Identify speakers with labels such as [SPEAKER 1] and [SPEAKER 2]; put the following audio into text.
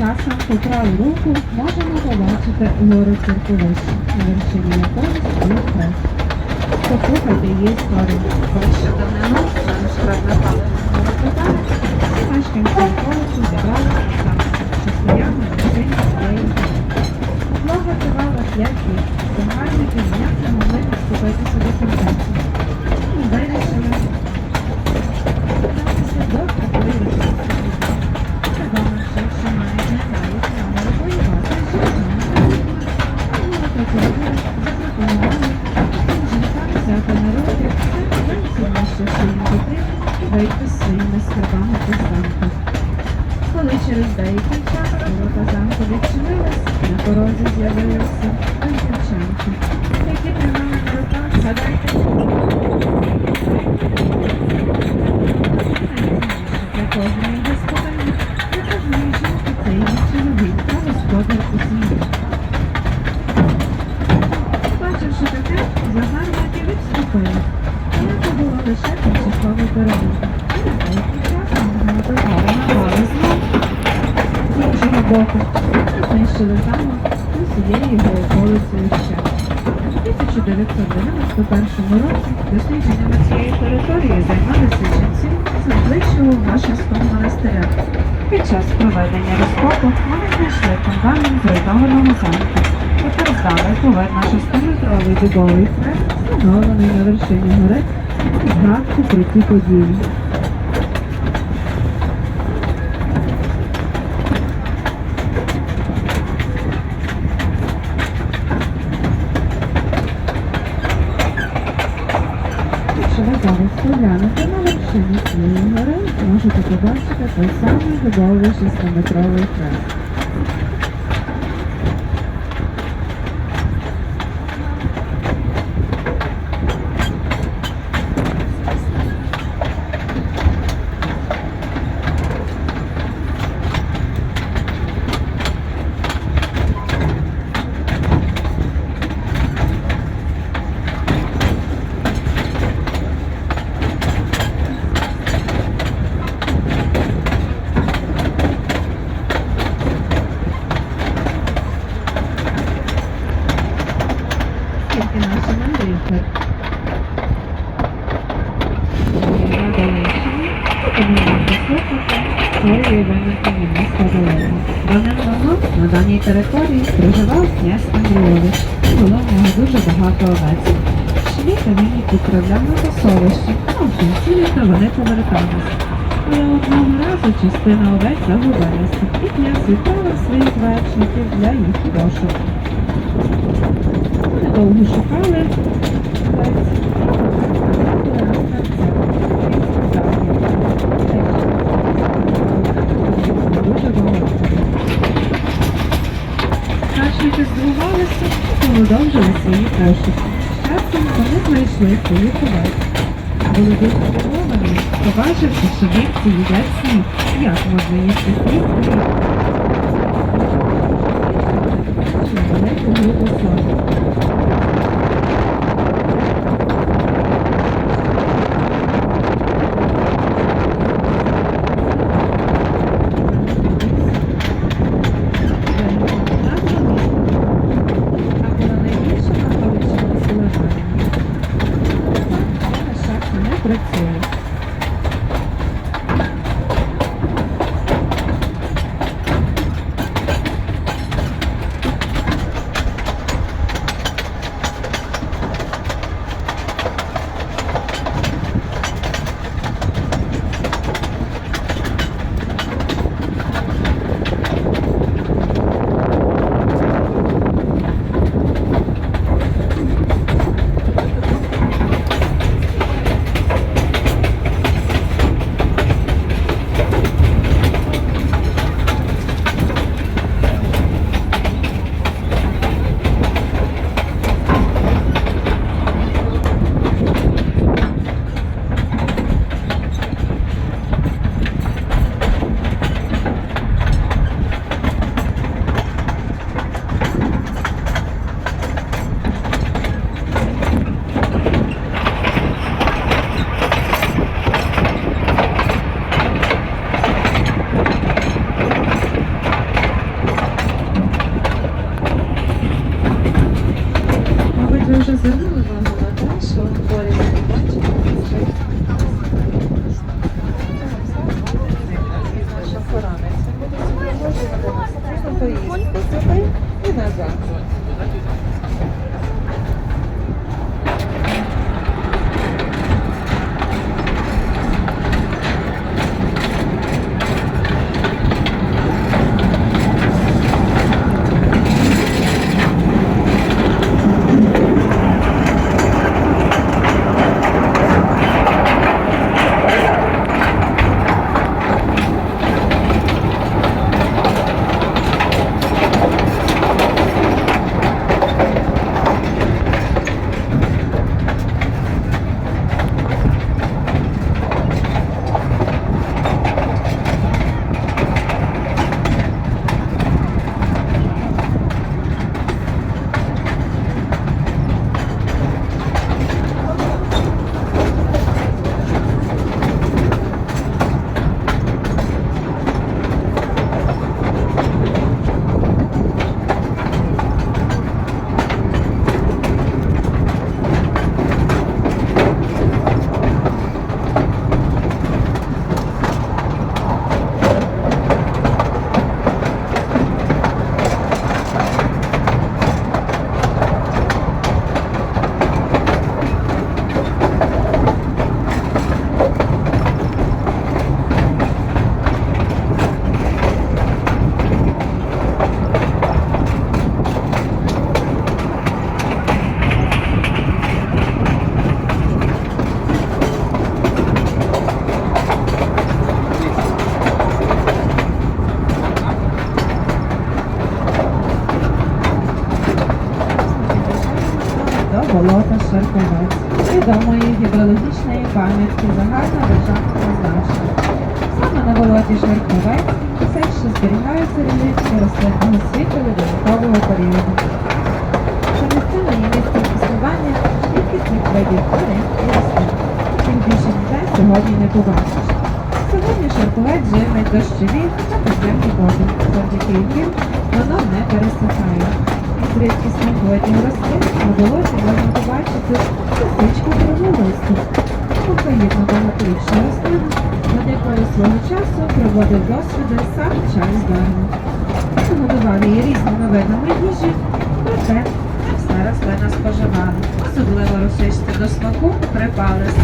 [SPEAKER 1] часом по праву руку можемо побачити гори Церковища, на вершині якої стоїть хрест. Послухайте її історію. Першу давнину замість фрагментали з своїми скарбами замку. Коли через деякий час ворота замку відчинились, на порозі з'явилися англічанки, які тримали на руках, згадайте, для кожної господині, для кожної жінки це її чоловік та господар у сім'ї. Бачивши таке, загарбники відступили. Але це було лише тимчасовий перемог. І на деякий час нагадували напали знову. З іншого боку, знищили замок з усією його околицею ще. У 1991 році дослідженнями цієї території займалися жінці з найближчого Вашинського монастиря. Під час проведення розкопу вони знайшли фундамент зруйнованого замку. Потверждали поверна шестиметровий дубовий хрест, встановлений на вершині гори, згадку про ті події. Можете побачити той самий дубовий шестиметровий хрест. Давним-давно на даній території проживав князь Андрійович. Було в нього дуже багато овець. Щоліта він їх відправляв на пасовище, а в кінці літа вони поверталися. Але одного разу частина овець загубилася, і князь відправив своїх вершників для їх пошуку. Вони довго шукали. Вершники здивувалися продовжили свої пошуки. Часом вони знайшли свою ховець. Були дуже здивовані, побачивши, що вівці їдять сніг. Як можна їсти сніг? Hmm. Coloca, o conversa. Відомої гідрологічної пам'ятки загального державного значення. Саме на болоті Шерковець все ще зберігаються релікти рослинного світу ледовикового періоду. Це місцина є місцем існування рідкісних видів тварин і рослин, яких більше ніде сьогодні не побачиш. Сьогодні Шерковець живить дощові та підземні води, завдяки яким воно не пересихає. Рідкісних видів рослин болоті можна побачити лисичку криволисту, Україну багаторічну рослину, над якою свого часу проводив досвіди сам Чарльз Дарвін. Він її різними видами їжі, проте не все рослина споживала. Особливо росисти до смаку припали сир